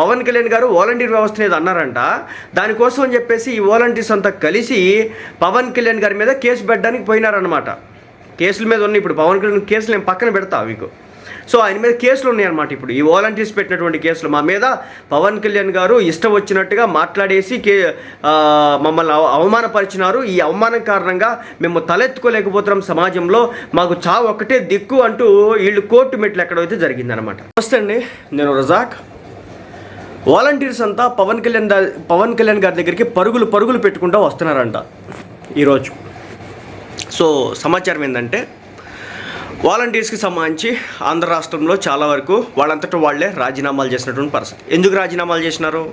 పవన్ కళ్యాణ్ గారు వాలంటీర్ వ్యవస్థ అనేది అన్నారంట. దానికోసం అని చెప్పేసి ఈ వాలంటీర్స్ అంతా కలిసి పవన్ కళ్యాణ్ గారి మీద కేసు పెట్టడానికి పోయినారనమాట కేసుల మీద ఉన్న ఇప్పుడు. పవన్ కళ్యాణ్ కేసులు నేను పక్కన పెడతా మీకు. సో ఆయన మీద కేసులు ఉన్నాయన్నమాట ఇప్పుడు. ఈ వాలంటీర్స్ పెట్టినటువంటి కేసులు మా మీద పవన్ కళ్యాణ్ గారు ఇష్టం వచ్చినట్టుగా మాట్లాడేసి కే మమ్మల్ని అవమానపరిచినారు. ఈ అవమానం కారణంగా మేము తలెత్తుకోలేకపోతున్నాం సమాజంలో. మాకు చావు ఒక్కటే దిక్కు అంటూ వీళ్ళు కోర్టు మెట్లు ఎక్కడైతే జరిగిందనమాట నమస్తే అండి. నేను రజాక్. వాలంటీర్స్ అంతా పవన్ కళ్యాణ్ దా- పవన్ కళ్యాణ్ గారి దగ్గరికి పరుగులు పరుగులు పెట్టుకుంటూ వస్తున్నారంట ఈరోజు. సో సమాచారం ఏంటంటే వాలంటీర్స్కి సంబంధించి ఆంధ్ర రాష్ట్రంలో చాలా వరకు వాళ్ళంతటా వాళ్ళే రాజీనామాలు చేసినటువంటి పరిస్థితి. ఎందుకు రాజీనామాలు చేసినారు?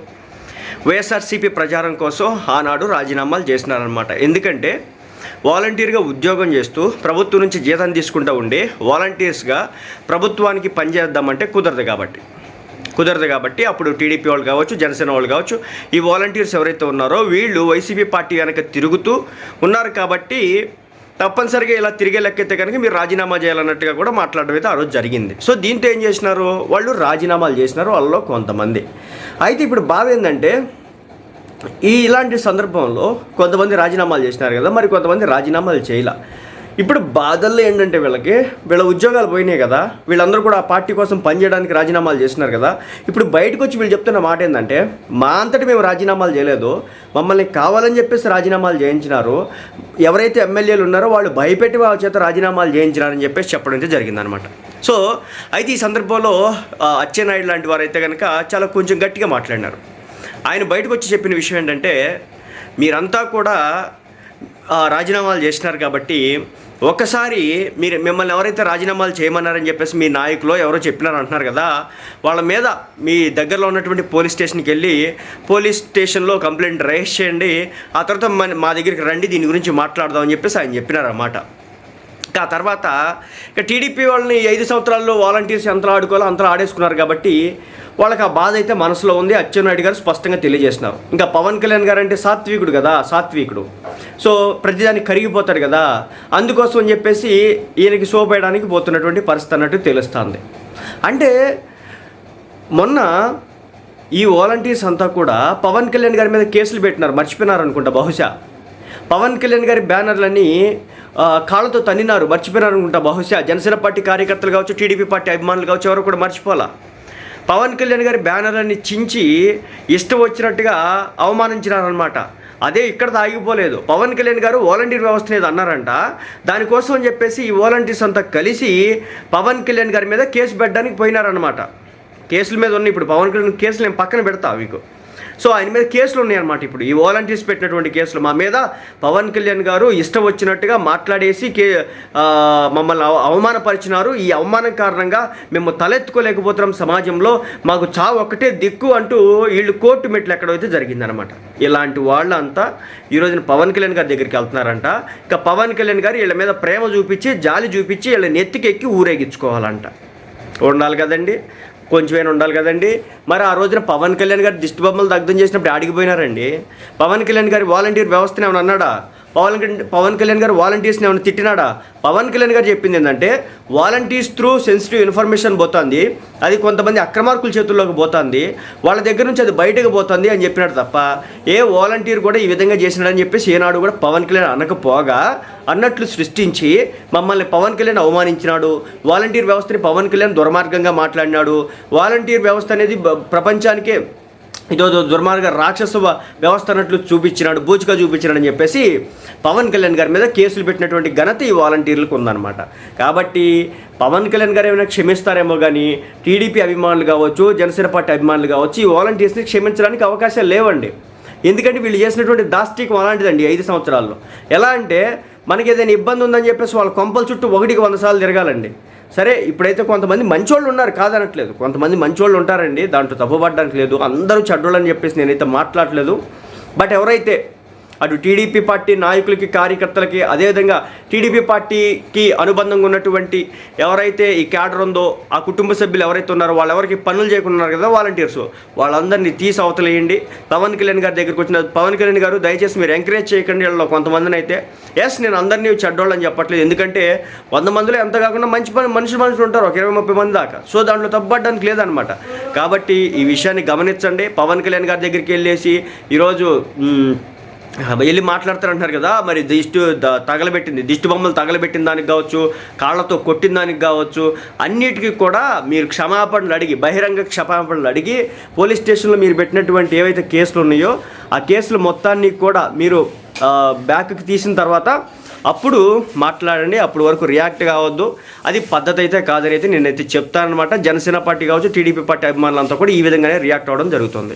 వైఎస్ఆర్సీపీ ప్రచారం కోసం ఆనాడు రాజీనామాలు చేసినారనమాట ఎందుకంటే వాలంటీర్గా ఉద్యోగం చేస్తూ ప్రభుత్వం నుంచి జీతం తీసుకుంటూ ఉండి వాలంటీర్స్గా ప్రభుత్వానికి పనిచేద్దామంటే కుదరదు కాబట్టి. కుదరదు కాబట్టి అప్పుడు టీడీపీ వాళ్ళు కావచ్చు జనసేన వాళ్ళు కావచ్చు ఈ వాలంటీర్స్ ఎవరైతే ఉన్నారో వీళ్ళు వైసీపీ పార్టీ వెనక తిరుగుతూ ఉన్నారు కాబట్టి తప్పనిసరిగా ఇలా తిరిగే లెక్కైతే కనుక మీరు రాజీనామా చేయాలన్నట్టుగా కూడా మాట్లాడడం అయితే ఆ రోజు జరిగింది. సో దీంతో ఏం చేసినారు? వాళ్ళు రాజీనామాలు చేసినారు వాళ్ళలో కొంతమంది. అయితే ఇప్పుడు బాధ ఏంటంటే ఈ ఇలాంటి సందర్భంలో కొంతమంది రాజీనామాలు చేసినారు కదా మరి కొంతమంది రాజీనామాలు చేయలే. ఇప్పుడు బాధల్లో ఏంటంటే వీళ్ళకి వీళ్ళ ఉద్యోగాలు పోయినాయి కదా వీళ్ళందరూ కూడా ఆ పార్టీ కోసం పనిచేయడానికి రాజీనామాలు చేసినారు కదా. ఇప్పుడు బయటకు వచ్చి వీళ్ళు చెప్తున్న మాట ఏంటంటే మా అంతటి మేము రాజీనామాలు చేయలేదు మమ్మల్ని కావాలని చెప్పేసి రాజీనామాలు చేయించినారు ఎవరైతే ఎమ్మెల్యేలు ఉన్నారో వాళ్ళు భయపెట్టి వాళ్ళ చేత రాజీనామాలు చేయించినారని చెప్పేసి చెప్పడం అయితే జరిగిందనమాట సో అయితే ఈ సందర్భంలో అచ్చెన్నాయుడు లాంటి వారు అయితే కనుక చాలా కొంచెం గట్టిగా మాట్లాడినారు. ఆయన బయటకు వచ్చి చెప్పిన విషయం ఏంటంటే మీరంతా కూడా రాజీనామాలు చేసినారు కాబట్టి ఒకసారి మీరు మిమ్మల్ని ఎవరైతే రాజీనామాలు చేయమన్నారని చెప్పేసి మీ నాయకులు ఎవరో చెప్పినారు అంటున్నారు కదా వాళ్ళ మీద మీ దగ్గరలో ఉన్నటువంటి పోలీస్ స్టేషన్కి వెళ్ళి పోలీస్ స్టేషన్లో కంప్లైంట్ రైజ్ చేయండి ఆ తర్వాత మన మా దగ్గరికి రండి దీని గురించి మాట్లాడదామని చెప్పేసి ఆయన చెప్పినారన్నమాట. ఇంకా ఆ తర్వాత ఇక టీడీపీ వాళ్ళని ఐదు సంవత్సరాల్లో వాలంటీర్స్ ఎంత ఆడుకోవాలో అంతలా ఆడేసుకున్నారు కాబట్టి వాళ్ళకి ఆ బాధ అయితే మనసులో ఉంది. అచ్చెన్నాయుడు గారు స్పష్టంగా తెలియజేసినారు. ఇంకా పవన్ కళ్యాణ్ గారు అంటే సాత్వికుడు కదా సాత్వికుడు. సో ప్రతిదానికి కరిగిపోతాడు కదా. అందుకోసం అని చెప్పేసి ఈయనకి శోభయడానికి పోతున్నటువంటి పరిస్థితి అన్నట్టు తెలుస్తుంది. అంటే మొన్న ఈ వాలంటీర్స్ అంతా కూడా పవన్ కళ్యాణ్ గారి మీద కేసులు పెట్టినారు మర్చిపోయినారు అనుకుంటా బహుశా. పవన్ కళ్యాణ్ గారి బ్యానర్లని కాళ్ళతో తన్నినారు మర్చిపోయినారు అనుకుంటా బహుశా. జనసేన పార్టీ కార్యకర్తలు కావచ్చు టీడీపీ పార్టీ అభిమానులు కావచ్చు ఎవరు కూడా మర్చిపోలా పవన్ కళ్యాణ్ గారి బ్యానర్లని చించి ఇష్టం వచ్చినట్టుగా అవమానించినారనమాట అదే ఇక్కడ ఆగిపోలేదు పవన్ కళ్యాణ్ గారు వాలంటీర్ వ్యవస్థ అనేది అన్నారంట. దానికోసం అని చెప్పేసి ఈ వాలంటీర్స్ అంతా కలిసి పవన్ కళ్యాణ్ గారి మీద కేసు పెట్టడానికి పోయినారనమాట కేసుల మీద ఉన్న ఇప్పుడు పవన్ కళ్యాణ్ కేసులు నేను పక్కన పెడతా మీకు. సో ఆయన మీద కేసులు ఉన్నాయన్నమాట ఇప్పుడు. ఈ వాలంటీర్స్ పెట్టినటువంటి కేసులు. మా మీద పవన్ కళ్యాణ్ గారు ఇష్టం వచ్చినట్టుగా మాట్లాడేసి కే మమ్మల్ని అవమానపరిచినారు. ఈ అవమానం కారణంగా మేము తలెత్తుకోలేకపోతున్నాం సమాజంలో. మాకు చావు ఒక్కటే దిక్కు అంటూ వీళ్ళు కోర్టు మెట్లు ఎక్కడైతే జరిగిందనమాట ఇలాంటి వాళ్ళంతా ఈరోజున పవన్ కళ్యాణ్ గారి దగ్గరికి వెళ్తున్నారంట. ఇక పవన్ కళ్యాణ్ గారు వీళ్ళ మీద ప్రేమ చూపించి జాలి చూపించి వీళ్ళ నెత్తికెక్కి ఊరేగించుకోవాలంట. ఉండాలి కదండి. కొంచెమైనా ఉండాలి కదండి. మరి ఆ రోజున పవన్ కళ్యాణ్ గారు దిష్టి బొమ్మలు దగ్ధం చేసినప్పుడు ఆడిగిపోయినారండి పవన్ కళ్యాణ్ గారి వాలంటీర్ వ్యవస్థను ఏమైనా అన్నాడా? పవన్ పవన్ కళ్యాణ్ గారు వాలంటీర్స్ని ఏమైనా తిట్టినాడా? పవన్ కళ్యాణ్ గారు చెప్పింది ఏంటంటే వాలంటీర్స్ త్రూ సెన్సిటివ్ ఇన్ఫర్మేషన్ పోతుంది. అది కొంతమంది అక్రమార్కుల చేతుల్లోకి పోతుంది. వాళ్ళ దగ్గర నుంచి అది బయటకు పోతుంది అని చెప్పినాడు తప్ప ఏ వాలంటీర్ కూడా ఈ విధంగా చేసినాడని చెప్పేసి ఏనాడు కూడా పవన్ కళ్యాణ్ అనకపోగా అన్నట్లు సృష్టించి మమ్మల్ని పవన్ కళ్యాణ్ అవమానించినాడు. వాలంటీర్ వ్యవస్థని పవన్ కళ్యాణ్ దుర్మార్గంగా మాట్లాడినాడు. వాలంటీర్ వ్యవస్థ అనేది ప్రపంచానికే ఇదో దుర్మార్గ రాక్షస వ్యవస్థ అన్నట్లు చూపించినాడు బూచిగా చూపించినాడని చెప్పేసి పవన్ కళ్యాణ్ గారి మీద కేసులు పెట్టినటువంటి ఘనత ఈ వాలంటీర్లకు ఉందన్నమాట. కాబట్టి పవన్ కళ్యాణ్ గారు ఏమైనా క్షమిస్తారేమో కానీ టీడీపీ అభిమానులు కావచ్చు జనసేన పార్టీ అభిమానులు కావచ్చు ఈ వాలంటీర్స్ని క్షమించడానికి అవకాశాలు లేవండి. ఎందుకంటే వీళ్ళు చేసినటువంటి దాష్టికం అలాంటిదండి ఐదు సంవత్సరాల్లో. ఎలా అంటే మనకి ఏదైనా ఇబ్బంది ఉందని చెప్పేసి వాళ్ళ కొంపల చుట్టూ ఒకటికి వంద సార్లు తిరగాలండి. సరే ఇప్పుడైతే కొంతమంది మంచోళ్ళు ఉన్నారు కాదనట్లేదు. కొంతమంది మంచోళ్ళు ఉంటారండి దాంట్లో తప్పుపడడానికి లేదు. అందరూ చెడ్డోళ్ళని చెప్పేసి నేనైతే మాట్లాడలేదు. బట్ ఎవరైతే అటు టీడీపీ పార్టీ నాయకులకి కార్యకర్తలకి అదేవిధంగా టీడీపీ పార్టీకి అనుబంధంగా ఉన్నటువంటి ఎవరైతే ఈ క్యాడర్ ఉందో ఆ కుటుంబ సభ్యులు ఎవరైతే ఉన్నారో వాళ్ళెవరికి పనులు చేయకున్నారు కదా వాలంటీర్స్ వాళ్ళందరినీ తీసి అవతలేయండి. పవన్ కళ్యాణ్ గారి దగ్గరికి వచ్చిన పవన్ కళ్యాణ్ గారు దయచేసి మీరు ఎంకరేజ్ చేయకండి వీళ్ళలో కొంతమందిని అయితే. ఎస్ నేను అందరినీ చెడ్డోళ్ళని చెప్పట్లేదు. ఎందుకంటే వంద మందిలో ఎంత కాకుండా మంచి పని మనుషులు మనుషులు ఉంటారు. ఒక ఇరవై ముప్పై మంది దాకా. సో దాంట్లో తప్పడానికి లేదనమాట కాబట్టి ఈ విషయాన్ని గమనించండి. పవన్ కళ్యాణ్ గారి దగ్గరికి వెళ్ళేసి ఈరోజు వెళ్ళి మాట్లాడతారు అంటున్నారు కదా. మరి దిష్టి ద- తగలబెట్టింది. దిష్టి బొమ్మలు తగలబెట్టిన దానికి కావచ్చు కాళ్ళతో కొట్టిన దానికి కావచ్చు అన్నిటికీ కూడా మీరు క్షమాపణలు అడిగి బహిరంగ క్షమాపణలు అడిగి పోలీస్ స్టేషన్లో మీరు పెట్టినటువంటి ఏవైతే కేసులు ఉన్నాయో ఆ కేసులు మొత్తాన్ని కూడా మీరు బ్యాక్కి తీసిన తర్వాత అప్పుడు మాట్లాడండి. అప్పుడు వరకు రియాక్ట్ కావద్దు. అది పద్ధతి అయితే కాదని అయితే నేనైతే చెప్తానమాట జనసేన పార్టీ కావచ్చు టీడీపీ పార్టీ అభిమానులంతా కూడా ఈ విధంగానే రియాక్ట్ అవ్వడం జరుగుతుంది.